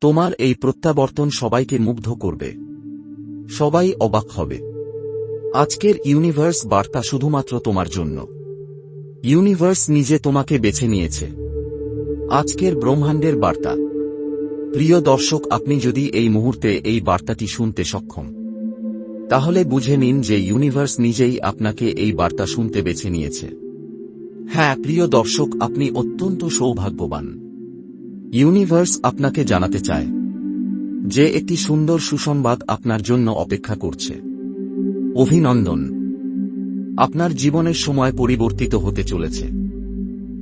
তোমার এই প্রত্যাবর্তন সবাইকে মুগ্ধ করবে। সবাই অবাক হবে। আজকের ইউনিভার্স বার্তা শুধুমাত্র তোমার জন্য। ইউনিভার্স নিজে তোমাকে বেছে নিয়েছে। আজকের ব্রহ্মাণ্ডের বার্তা। প্রিয় দর্শক, আপনি যদি এই মুহূর্তে এই বার্তাটি শুনতে সক্ষম, তাহলে বুঝে নিন যে ইউনিভার্স নিজেই আপনাকে এই বার্তা শুনতে বেছে নিয়েছে। হ্যাঁ প্রিয় দর্শক, আপনি অত্যন্ত সৌভাগ্যবান। ইউনিভার্স আপনাকে জানাতে চায় যে একটি সুন্দর সুসংবাদ আপনার জন্য অপেক্ষা করছে। অভিনন্দন। আপনার জীবনের সময় পরিবর্তিত হতে চলেছে।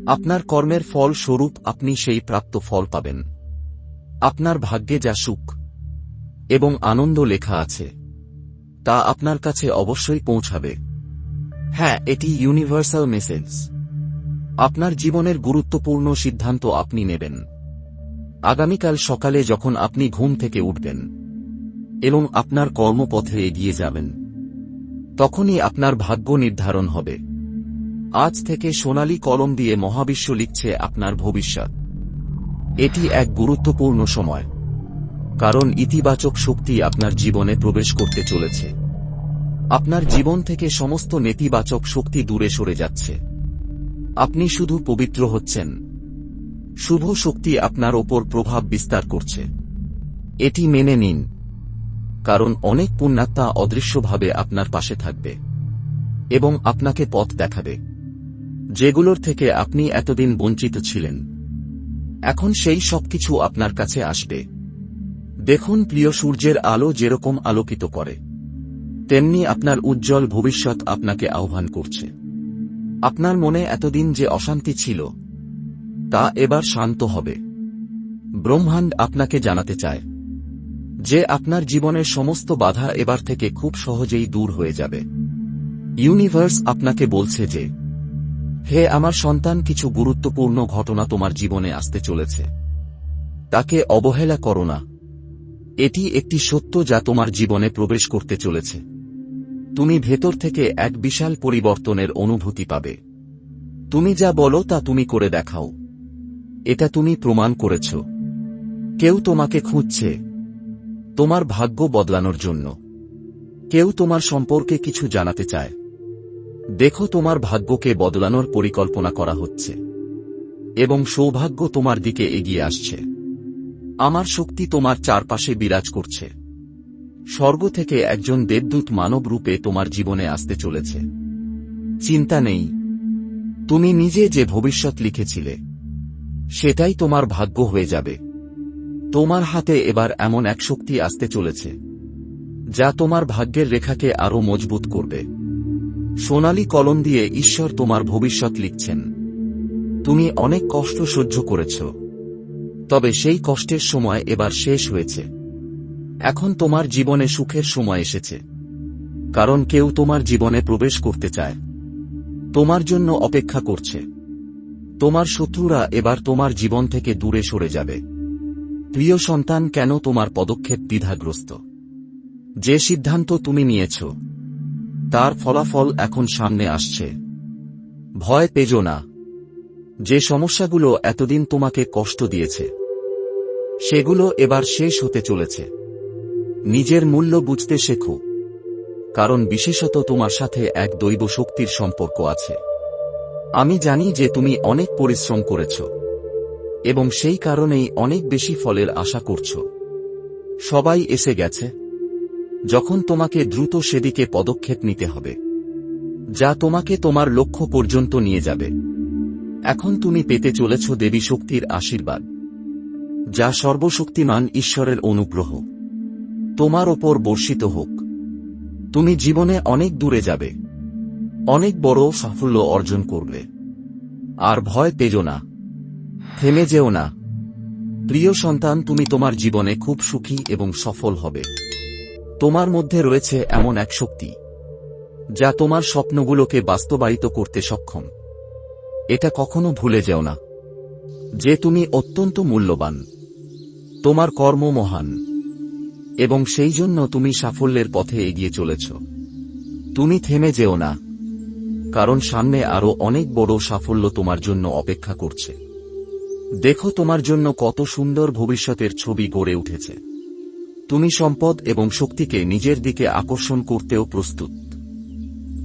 আপনার কর্মের ফল স্বরূপ আপনি সেই প্রাপ্ত ফল পাবেন। আপনার ভাগ্যে যা সুখ এবং আনন্দ লেখা আছে, তা আপনার কাছে অবশ্যই পৌঁছাবে। হ্যাঁ এটি ইউনিভার্সাল মেসেজ আপনার জীবনের গুরুত্বপূর্ণ সিদ্ধান্ত আপনি নেবেন। আগামীকাল সকালে যখন আপনি ঘুম থেকে উঠবেন এবং আপনার কর্মপথে এগিয়ে যাবেন, তখনই আপনার ভাগ্য নির্ধারণ হবে। আজ থেকে সোনালী কলম দিয়ে মহাবিশ্ব লিখছে আপনার ভবিষ্যৎ। এটি এক গুরুত্বপূর্ণ সময়, কারণ ইতিবাচক শক্তি আপনার জীবনে প্রবেশ করতে চলেছে। আপনার জীবন থেকে সমস্ত নেতিবাচক শক্তি দূরে সরে যাচ্ছে। আপনি শুধু পবিত্র হচ্ছেন। শুভ শক্তি আপনার ওপর প্রভাব বিস্তার করছে। এটি মেনে নিন। কারণ অনেক পুণ্যাত্মা অদৃশ্যভাবে আপনার পাশে থাকবে। এবং আপনাকে পথ দেখাবে। যেগুলোর থেকে আপনি এতদিন বঞ্চিত ছিলেন। এখন সেই সবকিছু আপনার কাছে আসবে। দেখুন, প্রিয় সূর্যের আলো যেরকম আলোকিত করে, তেমনি আপনার উজ্জ্বল ভবিষ্যৎ আপনাকে আহ্বান করছে। আপনার মনে এতদিন যে অশান্তি ছিল তা এবার শান্ত হবে। ব্রহ্মাণ্ড আপনাকে জানাতে চায় যে আপনার জীবনের সমস্ত বাধা এবার থেকে খুব সহজেই দূর হয়ে যাবে। ইউনিভার্স আপনাকে বলছে যে, হে আমার সন্তান, কিছু গুরুত্বপূর্ণ ঘটনা তোমার জীবনে আসতে চলেছে। তাকে অবহেলা করো না। এটি একটি সত্য যা তোমার জীবনে প্রবেশ করতে চলেছে। তুমি ভেতর থেকে এক বিশাল পরিবর্তনের অনুভূতি পাবে। তুমি যা বলো তা তুমি করে দেখাও। এটা তুমি প্রমাণ করেছ। কেউ তোমাকে খুঁজছে। তোমার ভাগ্য বদলানোর জন্য। কেউ তোমার সম্পর্কে কিছু জানাতে চায়। দেখো তোমার ভাগ্যকে বদলানোর পরিকল্পনা করা হচ্ছে। এবং সৌভাগ্য তোমার দিকে এগিয়ে আসছে। আমার শক্তি তোমার চারপাশে বিরাজ করছে। স্বর্গ থেকে একজন দেবদূত মানব রূপে তোমার জীবনে আসতে চলেছে। চিন্তা নেই। তুমি নিজে যে ভবিষ্যৎ লিখেছিলে সেটাই তোমার ভাগ্য হয়ে যাবে। তোমার হাতে এবার এমন এক শক্তি আসতে চলেছে, যা তোমার ভাগ্যের রেখাকে আরও মজবুত করবে। সোনালি কলম দিয়ে ঈশ্বর তোমার ভবিষ্যৎ লিখছেন। তুমি অনেক কষ্ট সহ্য করেছ, তবে সেই কষ্টের সময় এবার শেষ হয়েছে। এখন তোমার জীবনে সুখের সময় এসেছে, কারণ কেউ তোমার জীবনে প্রবেশ করতে চায়। তোমার জন্য অপেক্ষা করছে। তোমার শত্রুরা এবার তোমার জীবন থেকে দূরে সরে যাবে। প্রিয় সন্তান, কেন তোমার পদক্ষেপ দ্বিধাগ্রস্ত? যে সিদ্ধান্ত তুমি নিয়েছ, তার ফলাফল এখন সামনে আসছে। ভয় পেজ না। যে সমস্যাগুলো এতদিন তোমাকে কষ্ট দিয়েছে, সেগুলো এবার শেষ হতে চলেছে। নিজের মূল্য বুঝতে শেখো, কারণ বিশেষত তোমার সাথে এক দৈব শক্তির সম্পর্ক আছে। আমি জানি যে তুমি অনেক পরিশ্রম করেছ। এবং সেই কারণেই অনেক বেশি ফলের আশা করছ। সবাই এসে গেছে। যখন তোমাকে দ্রুত সেদিকে পদক্ষেপ নিতে হবে। যা তোমাকে তোমার লক্ষ্য পর্যন্ত নিয়ে যাবে। এখন তুমি পেতে চলেছ দেবী শক্তির আশীর্বাদ। যা সর্বশক্তিমান ঈশ্বরের অনুগ্রহ। তোমার ওপর বর্ষিত হোক। তুমি জীবনে অনেক দূরে যাবে। অনেক বড় সাফল্য অর্জন করবে আর ভয় পেজো না। থেমে যেও না। প্রিয় সন্তান, তুমি তোমার জীবনে খুব সুখী এবং সফল হবে। তোমার মধ্যে রয়েছে এমন এক শক্তি, যা তোমার স্বপ্নগুলোকে বাস্তবায়িত করতে সক্ষম। এটা কখনো ভুলে যেও না যে তুমি অত্যন্ত মূল্যবান। তোমার কর্ম মহান, এবং সেই জন্য তুমি সাফল্যের পথে এগিয়ে চলেছ। তুমি থেমে যেও না। কারণ সামনে আরও অনেক বড় সাফল্য তোমার জন্য অপেক্ষা করছে। দেখো তোমার জন্য কত সুন্দর ভবিষ্যতের ছবি গড়ে উঠেছে। তুমি সম্পদ এবং শক্তিকে নিজের দিকে আকর্ষণ করতেও প্রস্তুত।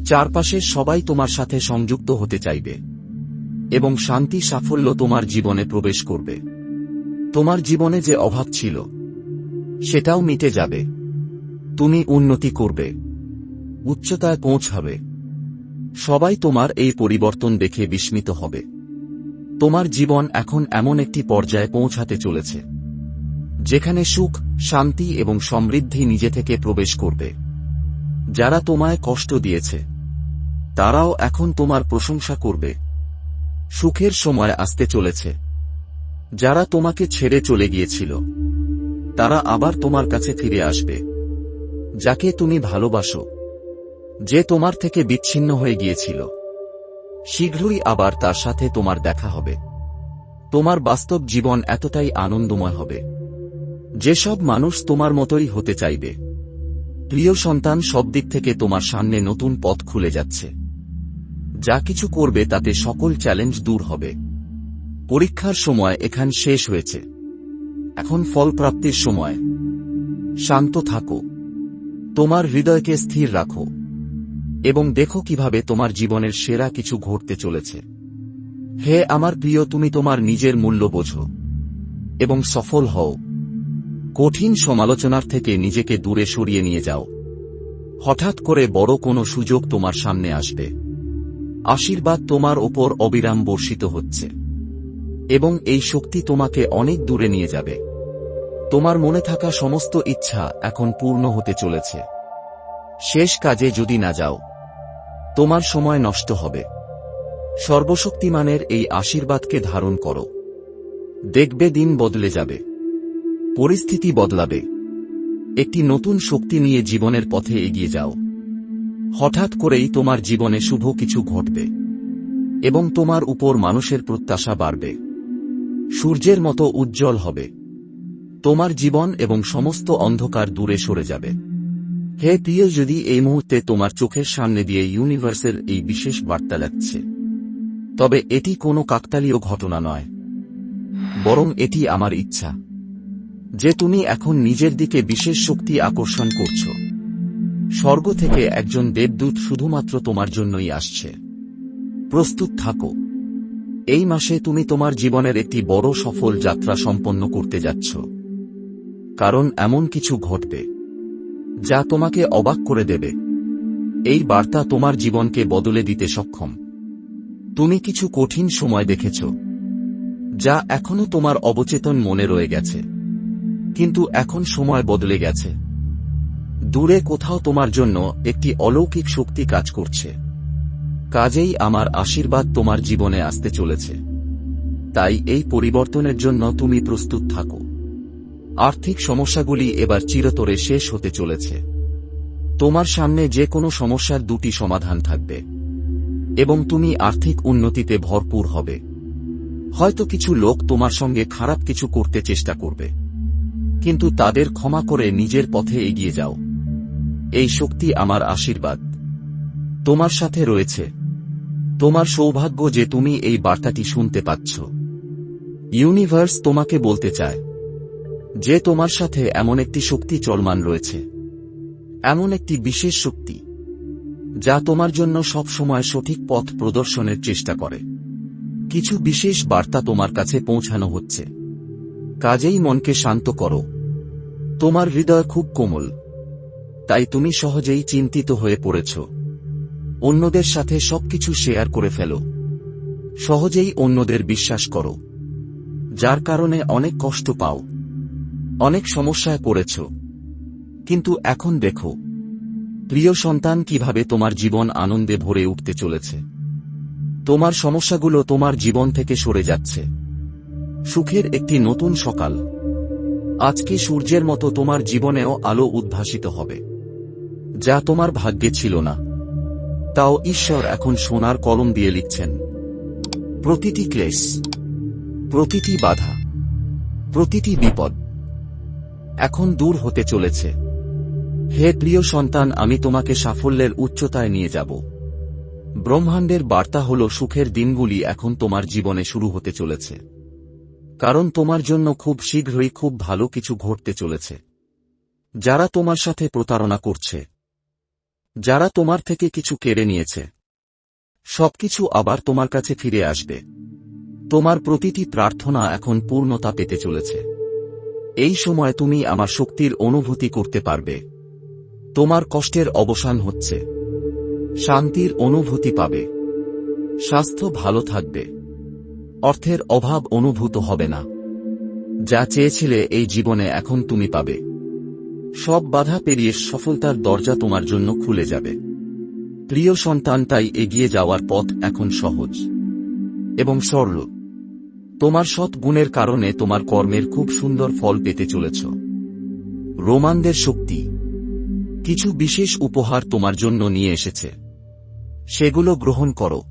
চারপাশের সবাই তোমার সাথে সংযুক্ত হতে চাইবে। এবং শান্তি সাফল্য তোমার জীবনে প্রবেশ করবে। তোমার জীবনে যে অভাব ছিল, সেটাও মিটে যাবে। তুমি উন্নতি করবে। উচ্চতায় পৌঁছাবে। সবাই তোমার এই পরিবর্তন দেখে বিস্মিত হবে। তোমার জীবন এখন এমন একটি পর্যায়ে পৌঁছাতে চলেছে, যেখানে সুখ, শান্তি এবং সমৃদ্ধি নিজে থেকে প্রবেশ করবে। যারা তোমায় কষ্ট দিয়েছে, তারাও এখন তোমার প্রশংসা করবে। সুখের সময় আসতে চলেছে। যারা তোমাকে ছেড়ে চলে গিয়েছিল, তারা আবার তোমার কাছে ফিরে আসবে। যাকে তুমি ভালোবাসো যে তোমার থেকে বিচ্ছিন্ন হয়ে গিয়েছিল। শীঘ্রই আবার তার সাথে তোমার দেখা হবে। তোমার বাস্তব জীবন এতটাই আনন্দময় হবে। যেসব মানুষ তোমার মতোই হতে চাইবে। প্রিয় সন্তান, সব দিক থেকে তোমার সামনে নতুন পথ খুলে যাচ্ছে। যা কিছু করবে তাতে সকল চ্যালেঞ্জ দূর হবে। পরীক্ষার সময় এখান শেষ হয়েছে। এখন ফল প্রাপ্তির সময়। শান্ত থাকো। তোমার হৃদয়কে স্থির রাখো। এবং দেখো কীভাবে তোমার জীবনের সেরা কিছু ঘটতে চলেছে। হে আমার প্রিয়, তুমি তোমার নিজের মূল্য বোঝো এবং সফল হও। কঠিন সমালোচনার থেকে নিজেকে দূরে সরিয়ে নিয়ে যাও। হঠাৎ করে বড় কোনো সুযোগ তোমার সামনে আসবে। আশীর্বাদ তোমার ওপর অবিরাম বর্ষিত হচ্ছে। এবং এই শক্তি তোমাকে অনেক দূরে নিয়ে যাবে। তোমার মনে থাকা সমস্ত ইচ্ছা এখন পূর্ণ হতে চলেছে। শেষ কাজে যদি না যাও তোমার সময় নষ্ট হবে। সর্বশক্তিমানের এই আশীর্বাদকে ধারণ করো। দেখবে দিন বদলে যাবে। পরিস্থিতি বদলাবে। একটি নতুন শক্তি নিয়ে জীবনের পথে এগিয়ে যাও। হঠাৎ করেই তোমার জীবনে শুভ কিছু ঘটবে এবং তোমার উপর মানুষের প্রত্যাশা বাড়বে। সূর্যের মতো উজ্জ্বল হবে। তোমার জীবন এবং সমস্ত অন্ধকার দূরে সরে যাবে। হে প্রিয়, যদি এই মুহূর্তে তোমার চোখের সামনে দিয়ে ইউনিভার্সের এই বিশেষ বার্তা লাগছে, তবে এটি কোনো কাকতালীয় ঘটনা নয়, বরং এটি আমার ইচ্ছা যে তুমি এখন নিজের দিকে বিশেষ শক্তি আকর্ষণ করছ। স্বর্গ থেকে একজন দেবদূত শুধুমাত্র তোমার জন্যই আসছে। প্রস্তুত থাকো। এই মাসে তুমি তোমার জীবনের একটি বড় সফল যাত্রা সম্পন্ন করতে যাচ্ছ, কারণ এমন কিছু ঘটবে। যা তোমাকে অবাক করে দেবে। এই বার্তা তোমার জীবনকে বদলে দিতে সক্ষম। তুমি কিছু কঠিন সময় দেখেছ, যা এখনও তোমার অবচেতন মনে রয়ে গেছে। কিন্তু এখন সময় বদলে গেছে। দূরে কোথাও তোমার জন্য একটি অলৌকিক শক্তি কাজ করছে। কাজেই আমার আশীর্বাদ তোমার জীবনে আসতে চলেছে। তাই এই পরিবর্তনের জন্য তুমি প্রস্তুত থাকো। আর্থিক সমস্যাগুলি এবার চিরতরে শেষ হতে চলেছে। তোমার সামনে যে কোনো সমস্যার দুটি সমাধান থাকবে। এবং তুমি আর্থিক উন্নতিতে ভরপুর হবে। হয়তো কিছু লোক তোমার সঙ্গে খারাপ কিছু করতে চেষ্টা করবে। কিন্তু তাদের ক্ষমা করে নিজের পথে এগিয়ে যাও। এই শক্তি আমার আশীর্বাদ। তোমার সাথে রয়েছে। তোমার সৌভাগ্য যে তুমি এই বার্তাটি শুনতে পাচ্ছ। ইউনিভার্স তোমাকে বলতে চায়। যে তোমার সাথে এমন একটি শক্তি চলমান রয়েছে। এমন একটি বিশেষ শক্তি, যা তোমার জন্য সব সময় সঠিক পথ প্রদর্শনের চেষ্টা করে। কিছু বিশেষ বার্তা তোমার কাছে পৌঁছানো হচ্ছে। কাজেই মনকে শান্ত করো। তোমার হৃদয় খুব কোমল। তাই তুমি সহজেই চিন্তিত হয়ে পড়েছ। অন্যদের সাথে সবকিছু শেয়ার করে ফেলো। সহজেই অন্যদের বিশ্বাস করো। যার কারণে অনেক কষ্ট পাও। অনেক সমস্যায় পড়েছ। কিন্তু এখন দেখো। প্রিয় সন্তান, কীভাবে তোমার জীবন আনন্দে ভরে উঠতে চলেছে। তোমার সমস্যাগুলো তোমার জীবন থেকে সরে যাচ্ছে। সুখের একটি নতুন সকাল। আজকে সূর্যের মতো তোমার জীবনেও আলো উদ্ভাসিত হবে। যা তোমার ভাগ্যে ছিল না। তাও ঈশ্বর এখন সোনার কলম দিয়ে লিখছেন। প্রতিটি ক্লেশ, প্রতিটি বাধা, প্রতিটি বিপদ এখন দূর হতে চলেছে। হে প্রিয় সন্তান, আমি তোমাকে সাফল্যের উচ্চতায় নিয়ে যাব। ব্রহ্মাণ্ডের বার্তা হল, সুখের দিনগুলি এখন তোমার জীবনে শুরু হতে চলেছে। কারণ তোমার জন্য খুব শীঘ্রই খুব ভালো কিছু ঘটতে চলেছে। যারা তোমার সাথে প্রতারণা করছে, যারা তোমার থেকে কিছু কেড়ে নিয়েছে, সবকিছু আবার তোমার কাছে ফিরে আসবে। তোমার প্রতিটি প্রার্থনা এখন পূর্ণতা পেতে চলেছে। এই সময় তুমি আমার শক্তির অনুভূতি করতে পারবে। তোমার কষ্টের অবসান হচ্ছে। শান্তির অনুভূতি পাবে। স্বাস্থ্য ভালো থাকবে। অর্থের অভাব অনুভূত হবে না। যা চেয়েছিলে এই জীবনে এখন তুমি পাবে। সব বাধা পেরিয়ে সফলতার দরজা তোমার জন্য খুলে যাবে। প্রিয় সন্তানটাই এগিয়ে যাওয়ার পথ এখন সহজ। এবং সরল। তোমার সৎ গুণের কারণে তোমার কর্মের খুব সুন্দর ফল পেতে চলেছ। রোমানদের শক্তি। কিছু বিশেষ উপহার তোমার জন্য নিয়ে এসেছে। সেগুলো গ্রহণ করো।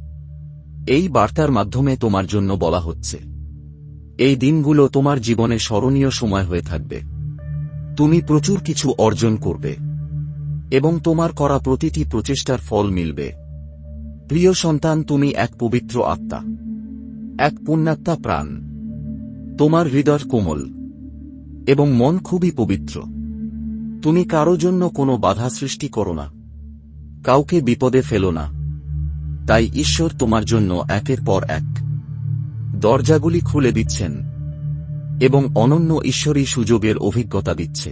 এই বার্তার মাধ্যমে তোমার জন্য বলা হচ্ছে। এই দিনগুলো তোমার জীবনে স্মরণীয় সময় হয়ে থাকবে। তুমি প্রচুর কিছু অর্জন করবে। এবং তোমার করা প্রতিটি প্রচেষ্টার ফল মিলবে। প্রিয় সন্তান, তুমি এক পবিত্র আত্মা। এক পুণ্যাত্মা প্রাণ। তোমার হৃদয় কোমল এবং মন খুবই পবিত্র। তুমি কারও জন্য কোনো বাধা সৃষ্টি করো না। কাউকে বিপদে ফেলো না। তাই ঈশ্বর তোমার জন্য একের পর এক দরজাগুলি খুলে দিচ্ছেন এবং অনন্য ঈশ্বরী সুযোগের অভিজ্ঞতা দিচ্ছে।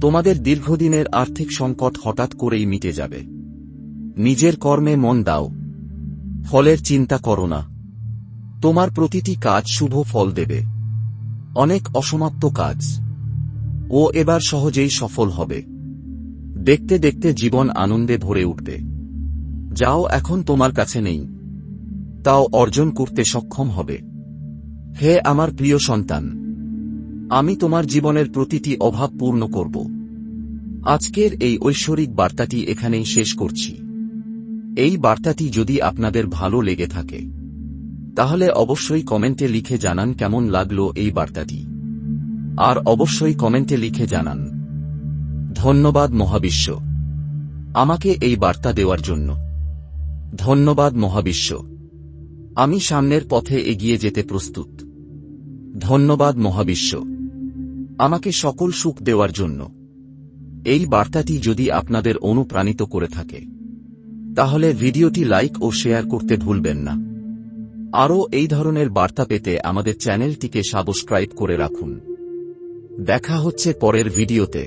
তোমাদের দীর্ঘদিনের আর্থিক সংকট হঠাৎ করেই মিটে যাবে। নিজের কর্মে মন দাও। ফলের চিন্তা করো না। তোমার প্রতিটি কাজ শুভ ফল দেবে। অনেক অসমাপ্ত কাজ। ও এবার সহজেই সফল হবে। দেখতে দেখতে জীবন আনন্দে ভরে উঠবে। যাও এখন তোমার কাছে নেই। তাও অর্জন করতে সক্ষম হবে। হে আমার প্রিয় সন্তান, আমি তোমার জীবনের প্রতিটি অভাব পূর্ণ করব। আজকের এই ঐশ্বরিক বার্তাটি এখানেই শেষ করছি। এই বার্তাটি যদি আপনাদের ভালো লেগে থাকে তাহলে অবশ্যই কমেন্টে লিখে জানান কেমন লাগল এই বার্তাটি। আর অবশ্যই কমেন্টে লিখে জানান, ধন্যবাদ মহাবিশ্ব, আমাকে এই বার্তা দেওয়ার জন্য। ধন্যবাদ মহাবিশ্ব, আমি সামনের পথে এগিয়ে যেতে প্রস্তুত। ধন্যবাদ মহাবিশ্ব, আমাকে সকল সুখ দেওয়ার জন্য। এই বার্তাটি যদি আপনাদের অনুপ্রাণিত করে থাকে, তাহলে ভিডিওটি লাইক ও শেয়ার করতে ভুলবেন না। আরও এই ধরনের বার্তা পেতে আমাদের চ্যানেলটিকে সাবস্ক্রাইব করে রাখুন। দেখা হচ্ছে পরের ভিডিওতে।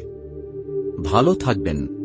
ভালো থাকবেন।